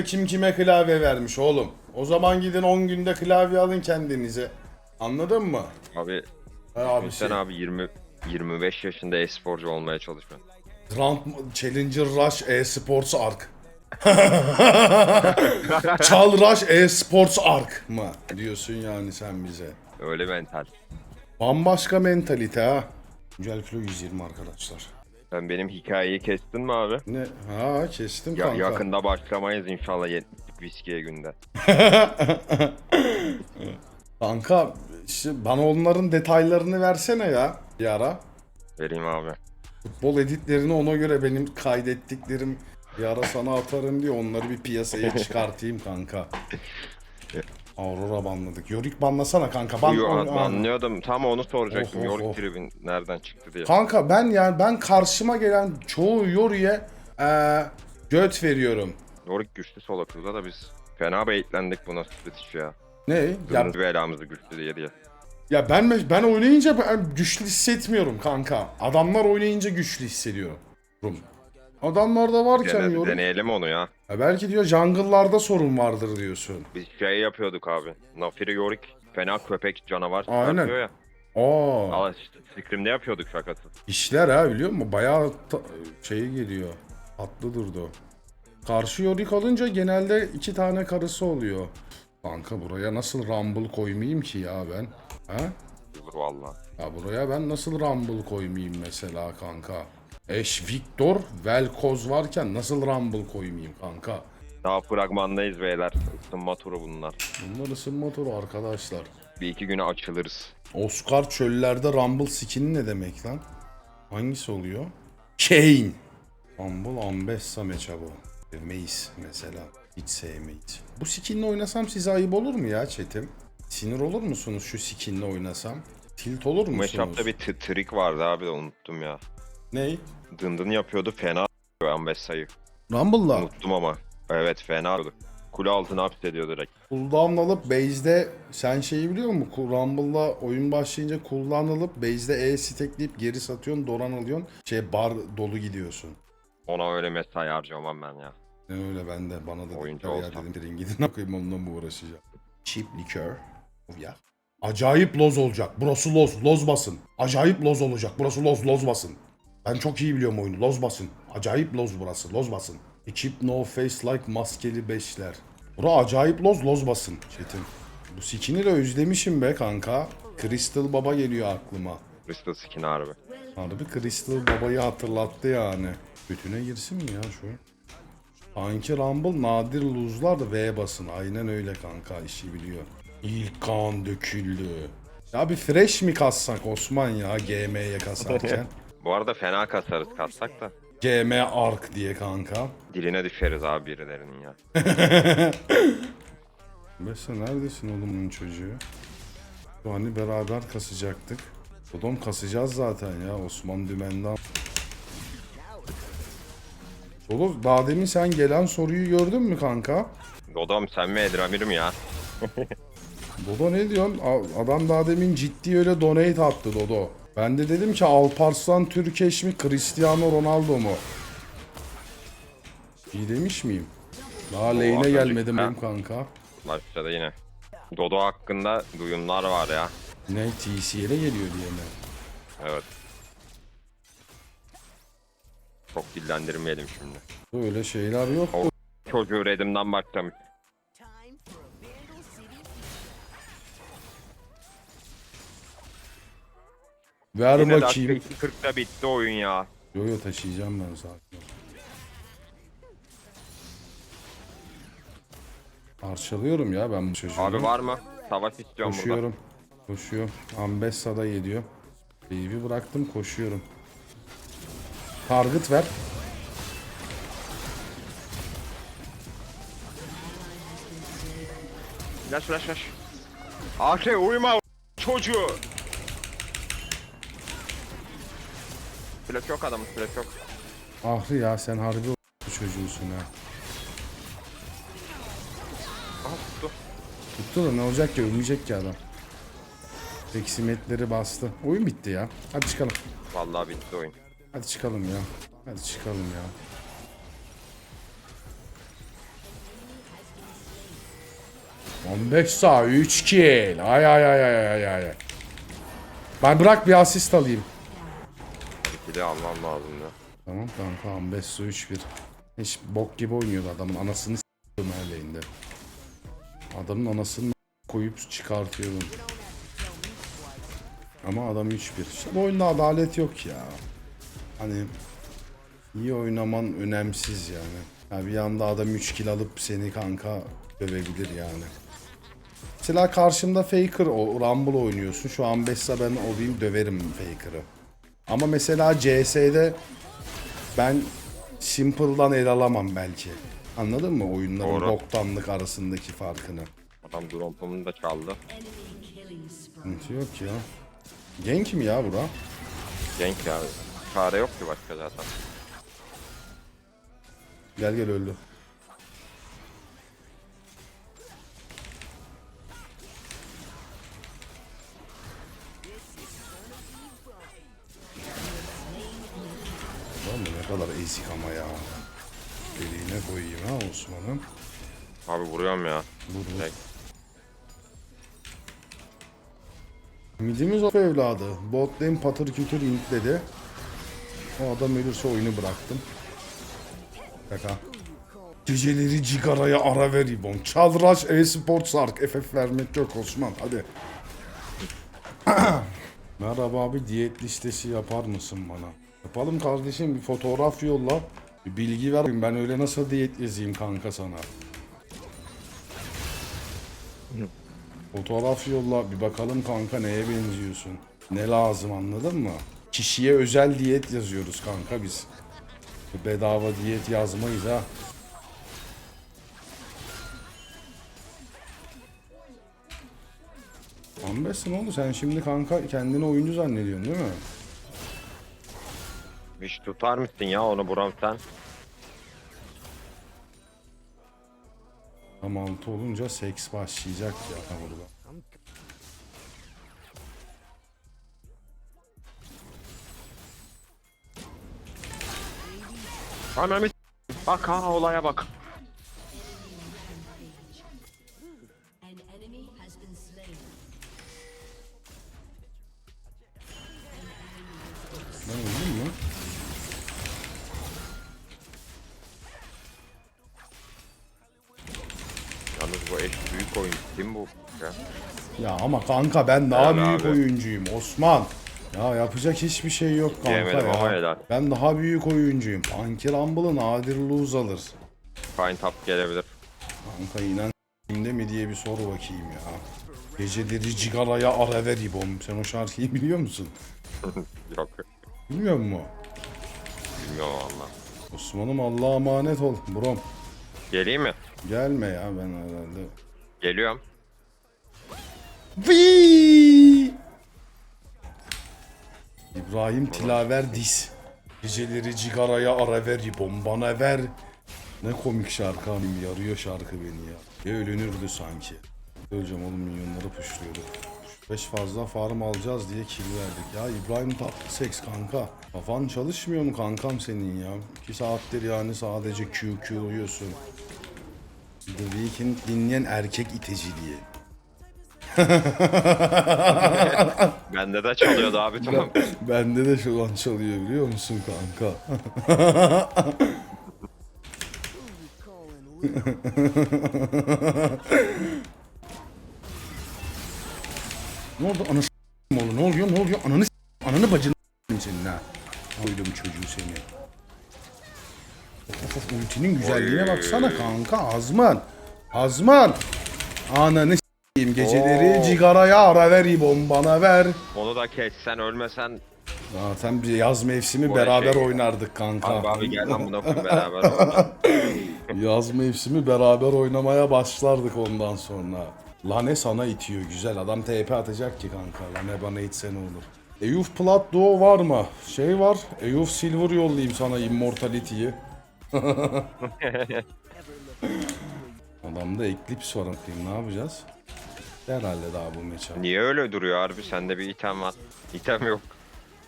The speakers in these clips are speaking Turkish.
günde kim kime klavye vermiş oğlum. O zaman gidin 10 günde klavye alın kendinize. Anladın mı? Abi Ha, abi sen şey, abi 20 25 yaşında e-sporcu olmaya çalışıyorsun. Grand Challenger Rush e-sports arc. Çal Rush e-sports arc mı diyorsun yani sen bize. Öyle mental. Bambaşka mentalite ha. Güncel kilo 120 arkadaşlar. Sen benim hikayeyi kestin mi abi? Ne? Ha kestim Ya, kanka. yakında başlamayız inşallah 70'lik viskiye günde. Kanka işte bana onların detaylarını versene ya bir ara. Vereyim abi. Futbol editlerini ona göre benim kaydettiklerim bir ara sana atarım diye onları bir piyasaya çıkartayım kanka. Aurora banladık. Yorick banlasana kanka. Ban Yo, on- anlıyordum. Tam onu soracaktım. Oh, oh, York oh. tribün nereden çıktı diye. Kanka ben yani ben karşıma gelen çoğu Yorick'e eee göt veriyorum. York güçlü sol akılda da biz fena baitlendik buna British ya. Ne? Ya, Kırmızı belamızı güçlü diye diye. ya ben ben oynayınca ben güçlü hissetmiyorum kanka. Adamlar oynayınca güçlü hissediyorum. Adamlarda varken Dene, Yorick. deneyelim onu ya. Ya belki diyor jungle'larda sorun vardır diyorsun. Biz şey yapıyorduk abi. Nafiri Yorick fena köpek canavar Aynen. çıkartıyor ya. Aa, Al işte yapıyorduk şakası. işler ha biliyor musun? Bayağı ta- şey geliyor. Tatlı durdu. Karşı Yorick alınca genelde iki tane karısı oluyor. Kanka buraya nasıl Rumble koymayayım ki ya ben? Ha? Valla. Ya buraya ben nasıl Rumble koymayayım mesela kanka? Eş Victor, Velkoz varken nasıl Rumble koymayayım kanka? Daha fragmandayız beyler. Isınma turu bunlar. Bunlar ısınma turu arkadaşlar. Bir iki güne açılırız. Oscar çöllerde Rumble skin'i ne demek lan? Hangisi oluyor? Kane. Rumble Ambessa bu. Mace mesela. Hiç sevmeyiz. Bu skinle oynasam size ayıp olur mu ya chatim? Sinir olur musunuz şu skinle oynasam? Tilt olur Bu musunuz? matchup'ta bir t- trik vardı abi de unuttum ya. Ney? Dındın yapıyordu fena Ambessa'yı. Rumble'la. Unuttum ama. Evet fena oldu. Kule altına hapsediyor direkt. Cooldown alıp base'de sen şeyi biliyor musun? Rumble'la oyun başlayınca cooldown alıp base'de E stackleyip geri satıyorsun, doran alıyorsun. Şey bar dolu gidiyorsun. Ona öyle mesai harcamam ben ya. Ne öyle ben de bana da Oyuncu olsam. dedim girin gidin okuyayım onunla mı uğraşacağım. Cheap liquor. Ya. Acayip loz olacak. Burası loz. Loz basın. Acayip loz olacak. Burası loz. Loz basın. Ben çok iyi biliyorum oyunu. Loz basın. Acayip loz burası. Loz basın. Keep no face like maskeli beşler. Bura acayip loz. Loz basın. Çetin. Bu skin'i de özlemişim be kanka. Crystal Baba geliyor aklıma. Crystal skin harbi. Harbi Crystal Baba'yı hatırlattı yani. Götüne girsin mi ya şu? Kanki Rumble nadir lose'lar da V basın. Aynen öyle kanka işi biliyor. İlk kan döküldü. Ya bir fresh mi kassak Osman ya GM'ye kasarken? Bu arada fena kasarız kassak da. GM Ark diye kanka. Diline düşeriz abi birilerinin ya. Mesela neredesin oğlum bunun çocuğu? Şu hani beraber kasacaktık. Dodom kasacağız zaten ya Osman Dümen'den. Oğlum daha demin sen gelen soruyu gördün mü kanka? Dodom sen mi Edramir mi ya? Dodo ne diyorsun? A- Adam daha demin ciddi öyle donate attı Dodo. Ben de dedim ki Alparslan Türkeş mi Cristiano Ronaldo mu? İyi demiş miyim? Daha lane'e gelmedim ha. benim kanka. Başladı yine. Dodo hakkında duyumlar var ya. Ne TCL'e geliyor diye mi? Evet. Çok dillendirmeyelim şimdi. Böyle şeyler yok. O- Çocuğu redimden başlamış. Ver Yine bakayım. dakika 40'da bitti oyun ya. Yo yo taşıyacağım ben zaten. Parçalıyorum ya ben bu çocuğu. Abi var mı? Savaş istiyorum burada. Koşuyorum. Koşuyorum. Ambessa da yediyor. Baby bıraktım koşuyorum. Target ver. Flash flash flash. Akre uyuma çocuğu. Flash yok adamın flash yok. Ahri ya sen harbi o çocuğusun ha. Aha tuttu. Tuttu da ne olacak ki ölmeyecek ki adam. Peksimetleri bastı. Oyun bitti ya. Hadi çıkalım. Vallahi bitti oyun. Hadi çıkalım ya. Hadi çıkalım ya. 15 sağ 3 kill. Ay ay ay ay ay ay. Ben bırak bir asist alayım. De almam lazım ya. Tamam kanka 15 su 3 1. Hiç bok gibi oynuyordu adamın anasını s**tım elinde. Adamın anasını koyup çıkartıyordum. Ama adam 3-1. İşte bu oyunda adalet yok ya. Hani iyi oynaman önemsiz yani. Ya bir anda adam 3 kill alıp seni kanka dövebilir yani. Mesela karşımda Faker, o Rumble oynuyorsun. Şu an Bessa ben olayım döverim Faker'ı. Ama mesela CS'de ben Simple'dan el alamam belki. Anladın mı oyunların Doğru. boktanlık arasındaki farkını? Adam drone'umu da çaldı. Sıkıntı yok ya. Genk mi ya bura? Genk ya. Çare yok ki başka zaten. Gel gel öldü. Kadar ezik ama ya. Deliğine koyayım ha Osman'ım. Abi vuruyorum ya. Vur vur. Tek. Midimiz o evladı. Bot lane patır kütür intledi. O adam ölürse oyunu bıraktım. Kaka. Geceleri cigaraya ara ver İbon. Çalraç e-sport sark. FF vermek yok Osman hadi. Merhaba abi diyet listesi yapar mısın bana? Yapalım kardeşim bir fotoğraf yolla. Bir bilgi ver. Ben öyle nasıl diyet yazayım kanka sana. Fotoğraf yolla bir bakalım kanka neye benziyorsun. Ne lazım anladın mı? Kişiye özel diyet yazıyoruz kanka biz. Bedava diyet yazmayız ha. Ambesin oldu sen şimdi kanka kendini oyuncu zannediyorsun değil mi? Hiç tutar mısın ya onu Buram sen? Tam altı olunca seks başlayacak ya burada. Ananı s- Bak ha olaya bak. An enemy has been slain. Ben öldüm bu eş büyük oyun. Kim bu? Ya. Ya ama kanka ben daha Helal büyük abi. oyuncuyum Osman. Ya yapacak hiçbir şey yok kanka ama ya. helal. Ben daha büyük oyuncuyum. Punky Rumble'ı nadir lose alır. Fine top gelebilir. Kanka inan kimde mi diye bir sor bakayım ya. Geceleri cigaraya ara ver İbom. Sen o şarkıyı biliyor musun? Yok. Bilmiyor musun? Bilmiyorum valla. Osman'ım Allah'a emanet ol. Brom. Geleyim mi? Gelme ya ben herhalde. Geliyorum. Vii! İbrahim Tilaver Dis. Geceleri cigaraya ara ver İbom bana ver. Ne komik şarkı abim yarıyor şarkı beni ya. Ya ölünürdü sanki. Öleceğim oğlum milyonları puşluyorduk. 5 fazla farm alacağız diye kill verdik. Ya İbrahim tatlı seks kanka. Kafan çalışmıyor mu kankam senin ya? 2 saattir yani sadece QQ uyuyorsun. The Weeknd dinleyen erkek iteciliği. Bende de çalıyordu abi tamam. Bende de şu an çalıyor biliyor musun kanka? ne oldu anası oğlu ne oluyor ne oluyor ananı ananı bacını senin ha. Koydum çocuğu seni. Of of ultinin güzelliğine baksana kanka Azman. Azman. Ananı s**eyim geceleri Oo. cigaraya ara ver İbon bana ver. Onu da geçsen ölmesen. Zaten bir yaz mevsimi Bu beraber şey- oynardık kanka. Abi abi gel lan buna beraber. oynayalım. Yaz mevsimi beraber oynamaya başlardık ondan sonra. Lane sana itiyor güzel. Adam TP atacak ki kanka. Lane bana itse ne olur. Eyüp Plat Duo var mı? Şey var. Eyüp Silver yollayayım sana Immortality'yi. Adamda Eclipse var bakayım ne yapacağız? Herhalde daha bu meça. Niye öyle duruyor harbi? Sende bir item var. İtem yok.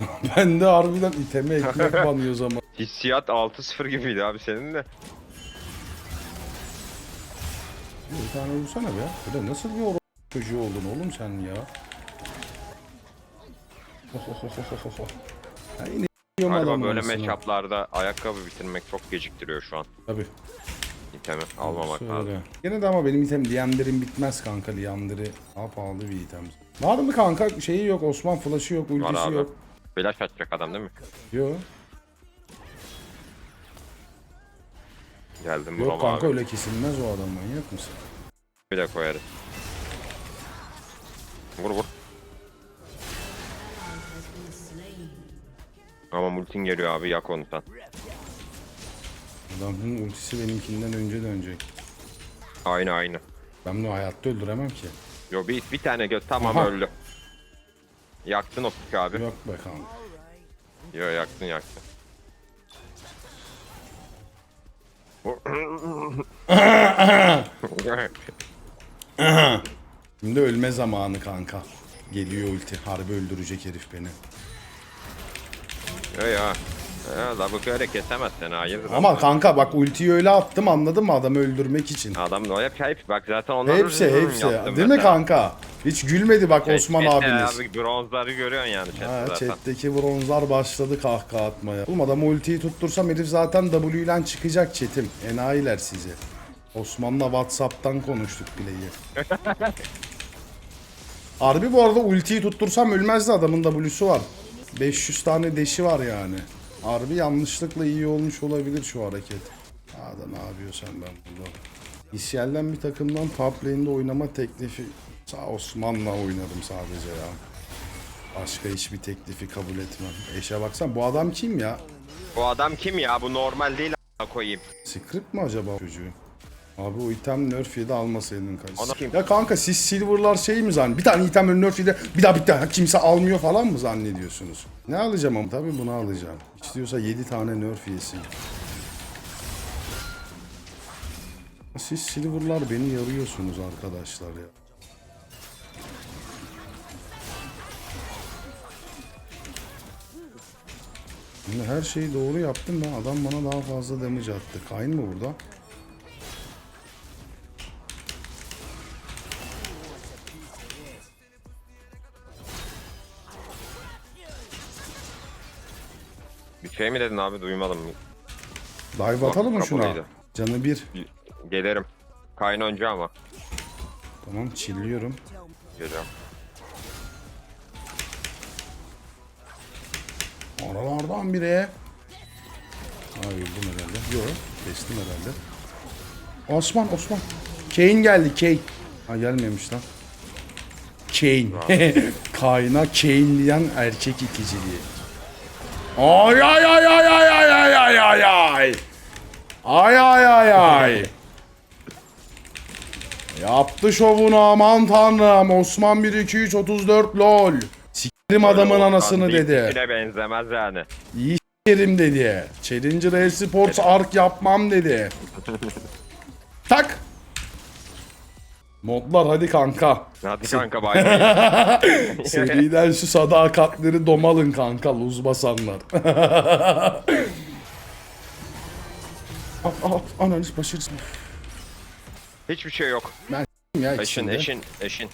ben de harbiden iteme ekmek banıyor zaman. Hissiyat 6-0 gibiydi abi senin de. Bir tane vursana be. Da nasıl bir or çocuğu oldun oğlum sen ya? Oh, oh, oh, oh, oh. Ya yine yiyorum Galiba adamın böyle matchup'larda ayakkabı bitirmek çok geciktiriyor şu an. Tabii. İtemi almamak Söyle. lazım. Yine de ama benim item Liander'im bitmez kanka Liander'i. Daha pahalı bir item. Var mı kanka? Şeyi yok. Osman flash'ı yok. Var Ultisi abi. yok. Flash atacak adam değil mi? Yok. Geldim Yok Buram kanka abi. öyle kesilmez o adam manyak mısın? Bir de koyarız. Vur vur. Ama multin geliyor abi yak onu sen. Adamın ultisi benimkinden önce dönecek. Aynı aynı. Ben bunu hayatta öldüremem ki. Yo bir, bir tane göz tamam Aha. öldü. Yaktın o piki abi. Yok be kanka. Yo yaktın yaktın. Şimdi ölme zamanı kanka. Geliyor ulti. Harbi öldürecek herif beni. Yo ya. Ya da bu öyle kesemez seni hayırdır. Ama kanka bak ultiyi öyle attım anladın mı adamı öldürmek için. Adam o hep hep bak zaten onlar Hepsi hepsi. Değil mi kanka? Hiç gülmedi bak Osman abiniz. Abi bronzları görüyorsun yani chatte Ha, zaten. chat'teki bronzlar başladı kahkaha atmaya. Oğlum adamı ultiyi tuttursam herif zaten W ile çıkacak chatim. Enayiler sizi. Osman'la Whatsapp'tan konuştuk bileyi. Harbi bu arada ultiyi tuttursam ölmezdi adamın W'su var. 500 tane deşi var yani. Harbi yanlışlıkla iyi olmuş olabilir şu hareket. Ada ne yapıyorsan ben burada. İsyel'den bir takımdan top lane'de oynama teklifi. Sağ Osman'la oynadım sadece ya. Başka hiçbir teklifi kabul etmem. Eşe baksan bu adam kim ya? Bu adam kim ya? Bu normal değil a**a koyayım. Script mi acaba çocuğu? Abi o item nerf yedi almasaydın kim? Ya kanka siz silverlar şey mi zann? Bir tane item nerf yedi bir daha bir daha kimse almıyor falan mı zannediyorsunuz? Ne alacağım ama tabii bunu alacağım. İstiyorsa 7 tane nerf yesin. Siz silverlar beni yarıyorsunuz arkadaşlar ya. Şimdi her şeyi doğru yaptım ben adam bana daha fazla damage attı. Kayn mı burada? Şey mi dedin abi duymadım. Dive atalım mı şuna? kapalıydı. Canı bir. Gelirim. Kayn önce ama. Tamam chilliyorum. Geliyorum. Aralardan biri. Ha öldüm herhalde. Yok kestim herhalde. Osman Osman. Kane geldi Kane. Ha gelmemiş lan. Kane. Kayna Kane'leyen erkek ikiciliği. Ay ay ay ay ay ay ay ay ay ay. Ay ay ay ay. Yaptı şovunu aman tanrım. Osman 1 2 3 34 lol. Sikerim adamın anasını dedi. Hiçbirine benzemez yani. İyi s**erim dedi. Challenger Esports ark yapmam dedi. Tak. Modlar hadi kanka. Hadi kanka bay bay. Seriden şu sadakatleri domalın kanka luz basanlar. At at ananız başarısı. Hiçbir şey yok. Ya Eşin içinde. eşin eşin.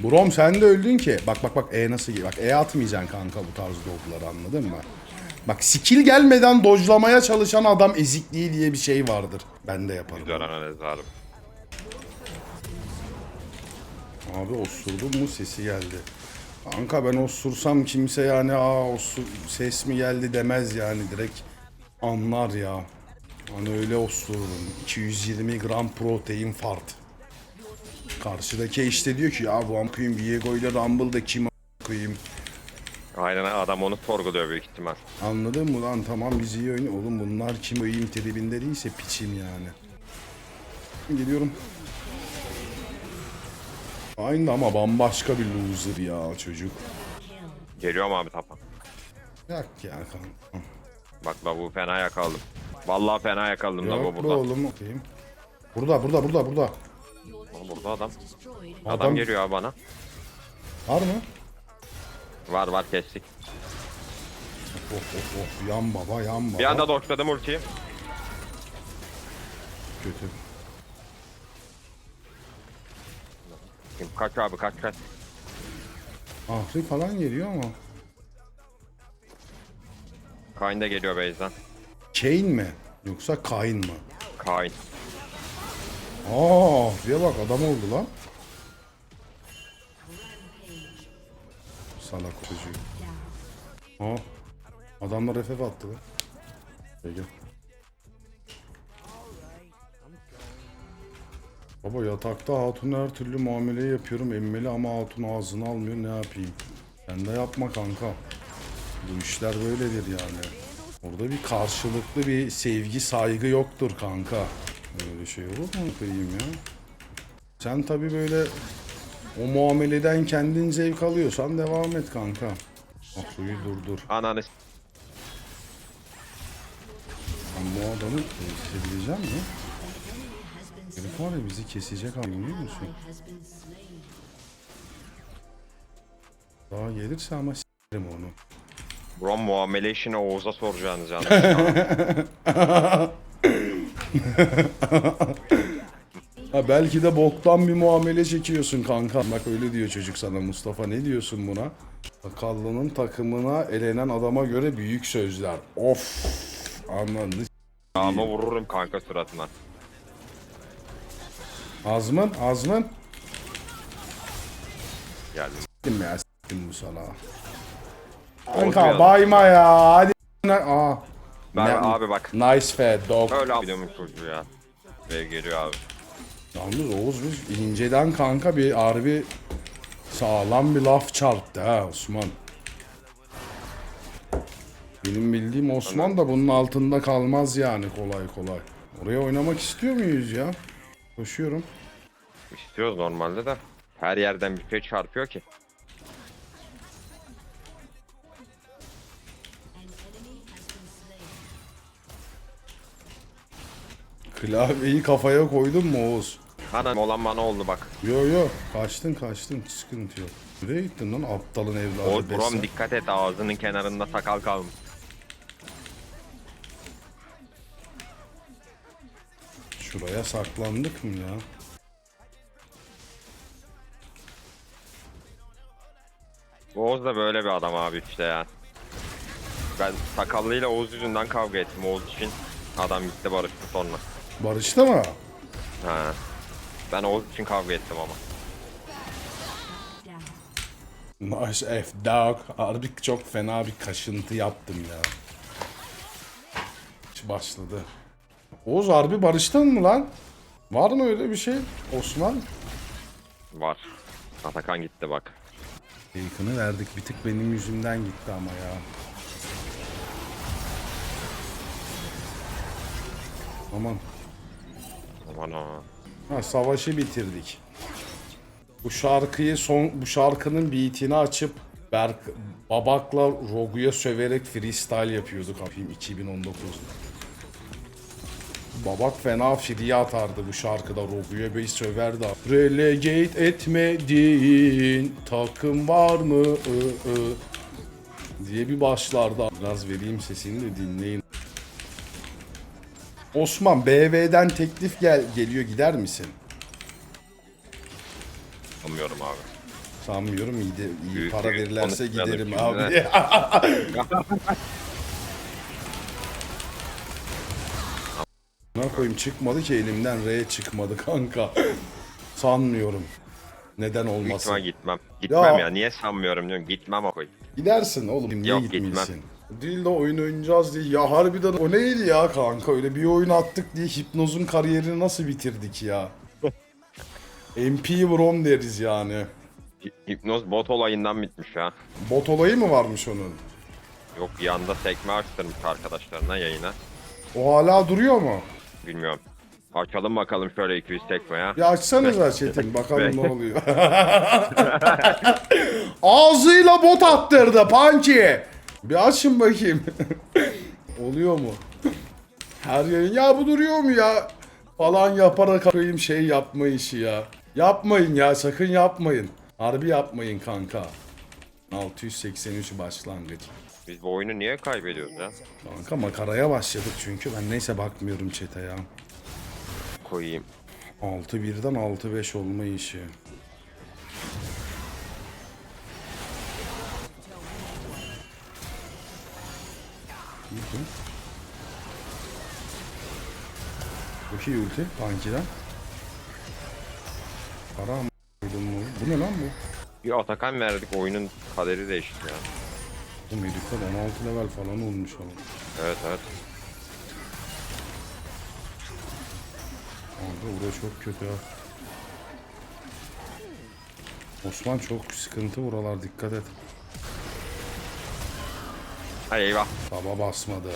Brom sen de öldün ki. Bak bak bak E nasıl geliyor. Bak E atmayacaksın kanka bu tarz dogları anladın mı? Bak skill gelmeden dojlamaya çalışan adam ezikliği diye bir şey vardır. Ben de yaparım. Güzel analiz abi. Abi osurdum mu sesi geldi. Kanka ben osursam kimse yani aa osur, ses mi geldi demez yani direkt anlar ya. Hani öyle osururum. 220 gram protein fart. Karşıdaki işte diyor ki ya bu ampuyum Viego ile Rumble'da kim a- koyayım. Aynen adam onu sorguluyor büyük ihtimal. Anladın mı lan tamam biz iyi oynuyor. Oğlum bunlar kim oyayım tribinde değilse piçim yani. Geliyorum. Aynı ama bambaşka bir loser ya çocuk. Geliyorum abi tapa. Yak ya kanka. Bak lavuğu fena yakaladım. Vallahi fena yakaladım lavuğu Yok be burada. oğlum. Bakayım. Burada burada burada burada. Oğlum burada adam. Adam, Adam- geliyor abi bana. Var mı? Var var kestik. Oh oh oh yan baba yan baba. Bir anda dokladım ultiyi. kötü. Kaç abi kaç kaç. Ahri falan geliyor ama. Kain de geliyor base'den. Kane mi? Yoksa Kain mı? Kain. Aa, Ahri'ye bak adam oldu lan. Salak çocuğu. Aa, adamlar FF attı lan. Peki. Baba yatakta hatun her türlü muamele yapıyorum emmeli ama hatun ağzını almıyor ne yapayım? Sen de yapma kanka. Bu işler böyledir yani. Orada bir karşılıklı bir sevgi saygı yoktur kanka. Böyle şey olur mu koyayım ya? Sen tabi böyle o muameleden kendin zevk alıyorsan devam et kanka. Bak suyu durdur. Ananı s- Ben bu adamı kesebileceğim mi? Herif var ya bizi kesecek abi biliyor musun? Daha gelirse ama s**erim onu. Bro muamele işini Oğuz'a soracağınız yani. Ha belki de boktan bir muamele çekiyorsun kanka. Bak öyle diyor çocuk sana Mustafa ne diyorsun buna? Sakallı'nın takımına elenen adama göre büyük sözler. Of anladın. Ama vururum kanka suratına. Azmın, Azmın. Geldim. S**tim ya s**tim bu sana. Kanka bayma ya hadi. Aa. Ben Ne- abi bak. Nice fat dog. Öyle abi çocuğu ya. Ve geliyor abi. Yalnız Oğuz bir inceden kanka bir harbi sağlam bir laf çarptı ha Osman. Benim bildiğim Osman da bunun altında kalmaz yani kolay kolay. Oraya oynamak istiyor muyuz ya? Koşuyorum. İstiyoruz normalde de. Her yerden bir şey çarpıyor ki. Klavyeyi kafaya koydun mu Oğuz? Anam olan bana oldu bak. Yo yo kaçtın kaçtın sıkıntı yok. Nereye gittin lan aptalın evladı Oğuz brom dikkat et ağzının kenarında sakal kalmış. Şuraya saklandık mı ya? Oğuz da böyle bir adam abi işte ya. Ben sakallıyla Oğuz yüzünden kavga ettim Oğuz için. Adam gitti barıştı sonra. Barıştı mı? Ha. Ben Oğuz için kavga ettim ama. Nice F dog. Harbi çok fena bir kaşıntı yaptım ya. Başladı. Oğuz harbi barıştın mı lan? Var mı öyle bir şey? Osman? Var. Atakan gitti bak. Fake'ını verdik. Bir tık benim yüzümden gitti ama ya. Aman. Aman ha. Ha, savaşı bitirdik. Bu şarkıyı son bu şarkının beatini açıp Berk Babak'la Rogu'ya söverek freestyle yapıyorduk abim 2019'da. Babak fena free atardı bu şarkıda Rogu'ya bir söverdi. Relegate etmediğin takım var mı? Ö, ö. diye bir başlardı. Biraz vereyim sesini de dinleyin. Osman BV'den teklif gel geliyor gider misin? Anlamıyorum abi. Sanmıyorum iyi, de, iyi Büyük para büyük verirlerse konuşmayalım giderim şimdi. abi. Ne koyayım çıkmadı ki elimden R çıkmadı kanka. Sanmıyorum. Neden Büyük olmasın? ihtimal gitmem. Gitmem Ya. Niye sanmıyorum diyorum. Gitmem o koy. Gidersin oğlum niye Yok, gitmiyorsun? Değil de oyun oynayacağız diye. Ya harbiden o neydi ya kanka öyle bir oyun attık diye hipnozun kariyerini nasıl bitirdik ya? MP Brom deriz yani. Hi- Hipnoz bot olayından bitmiş ya. Bot olayı mı varmış onun? Yok yanda sekme açtırmış arkadaşlarına yayına. O hala duruyor mu? Bilmiyorum. Açalım bakalım şöyle 200 sekme ya. Ya açsanıza Çetin bakalım ne oluyor. Ağzıyla bot attırdı Panki. Bir açın bakayım. oluyor mu? Her yayın ya bu duruyor mu ya? Falan yaparak koyayım şey yapma işi ya. Yapmayın ya sakın yapmayın. Harbi yapmayın kanka. 683 başlangıç. Biz bu oyunu niye kaybediyoruz ya? Kanka makaraya başladık çünkü ben neyse bakmıyorum çete ya. koyayım. 6-1'den 6-5 olma işi. Ki. Çok iyi ulti Tanki'den. Para mı? Bu Bu ne lan bu? Bir Atakan verdik oyunun kaderi değişti ya. Bu Medikal 16 level falan olmuş ama. Evet evet. Abi bura çok kötü ha. Osman çok sıkıntı buralar dikkat et. Hay eyvah. Baba basmadı.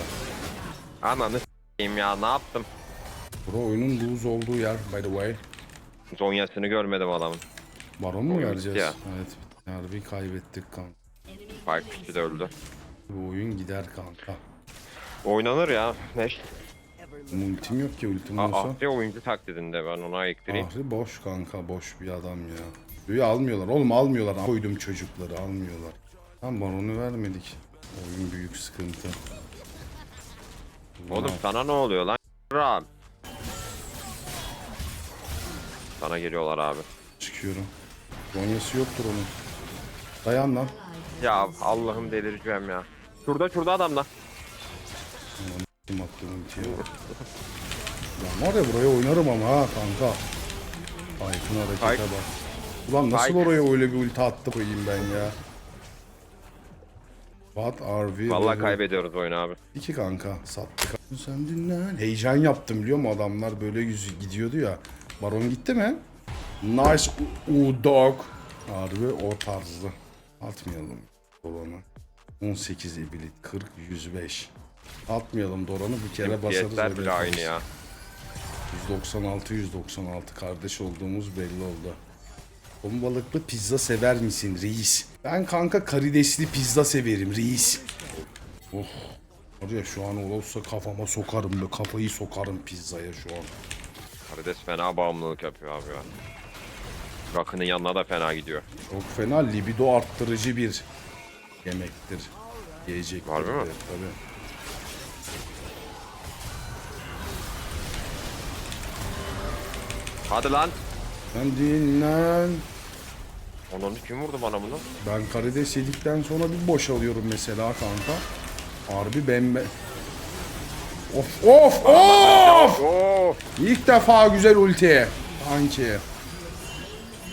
Ananı s**eyim ya ne yaptım? Bura oyunun lose olduğu yer by the way. Zonyasını görmedim adamın. Baron mu Oyun vereceğiz? ya. Evet. Harbi kaybettik kanka. Fark kişi de öldü. Bu oyun gider kanka. Oynanır ya. Neş. Ultim yok ki ultim Aa, olsa. Ahri oyuncu taklidinde ben ona ektireyim. Ahri boş kanka boş bir adam ya. Suyu almıyorlar oğlum almıyorlar. Koydum çocukları almıyorlar. Tam baronu vermedik. Oyun büyük sıkıntı. Oğlum sana ne oluyor lan? Ram. Sana geliyorlar abi. Çıkıyorum. Ronyası yoktur onun. Dayan lan. Ya Allah'ım delireceğim ya. Şurada şurada adamlar. Kim attı ultiyi? Lan var ya buraya oynarım ama ha kanka. Aykın harekete Ayk. bak. Ulan nasıl Ayk. oraya öyle bir ulti attı koyayım ben ya. What are we? Vallahi doing? kaybediyoruz oyunu abi. İki kanka sattık. Sen dinlen. Heyecan yaptım biliyor musun adamlar böyle yüzü gidiyordu ya. Baron gitti mi? Nice u dog. Harbi o tarzı. Atmayalım Doran'ı. 18 ebilit 40 105. Atmayalım Doran'ı bir kere basarız. Öyle bile yaparız. aynı ya. 196 196 kardeş olduğumuz belli oldu. Ton balıklı pizza sever misin reis? Ben kanka karidesli pizza severim reis. Oh. Var ya şu an olursa kafama sokarım be kafayı sokarım pizzaya şu an. Karides fena bağımlılık yapıyor abi ya. Rakının yanına da fena gidiyor. Çok fena libido arttırıcı bir yemektir. Harbi mi? Evet, Tabii. Hadi lan. Sen dinlen. Onun kim vurdu bana bunu? Ben karides yedikten sonra bir boşalıyorum mesela kanka. Harbi bembe... Of of of! Oo! İlk defa güzel ulti. Kanki.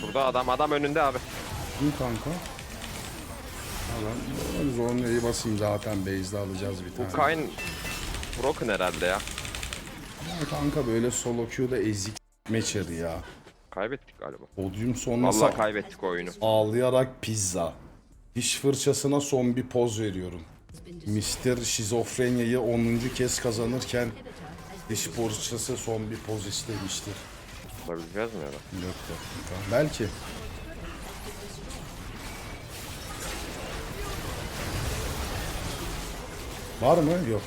Burada adam adam önünde abi. İyi kanka. Tamam. Zorlayı basayım zaten base'de alacağız bir tane. Bu Kayn broken herhalde ya. Ya kanka böyle solo queue'da ezik meçeri ya. Kaybettik galiba. Podyum sonrası Vallahi kaybettik oyunu. ağlayarak pizza. Diş fırçasına son bir poz veriyorum. Mr. Şizofrenya'yı 10. kez kazanırken diş fırçası son bir poz istemiştir. Tutabileceğiz mi ya da? Yok yok. Belki. Var mı? Yok.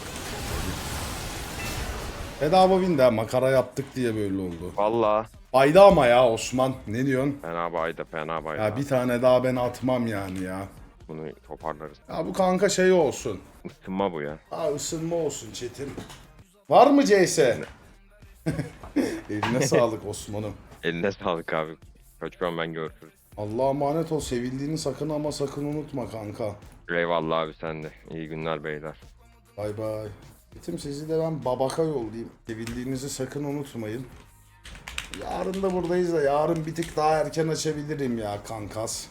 Bedava win de makara yaptık diye böyle oldu. Vallahi Ayda ama ya Osman. Ne diyorsun? fena bayda fena bayda. Ya bir tane daha ben atmam yani ya. Bunu toparlarız. Ya bu kanka şey olsun. Isınma bu ya. Ha ısınma olsun Çetin. Var mı CS? Eline sağlık Osman'ım. Eline sağlık abi. Kaçıyorum ben görüşürüz. Allah'a emanet ol. Sevildiğini sakın ama sakın unutma kanka. Eyvallah abi sen de. İyi günler beyler. Bay bay. Bitim sizi de ben babaka yollayayım. Sevildiğinizi sakın unutmayın. Yarın da buradayız da yarın bir tık daha erken açabilirim ya kankas.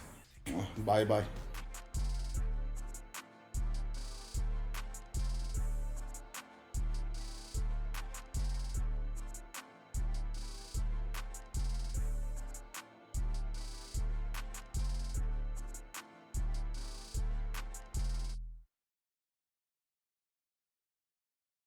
Bay bay.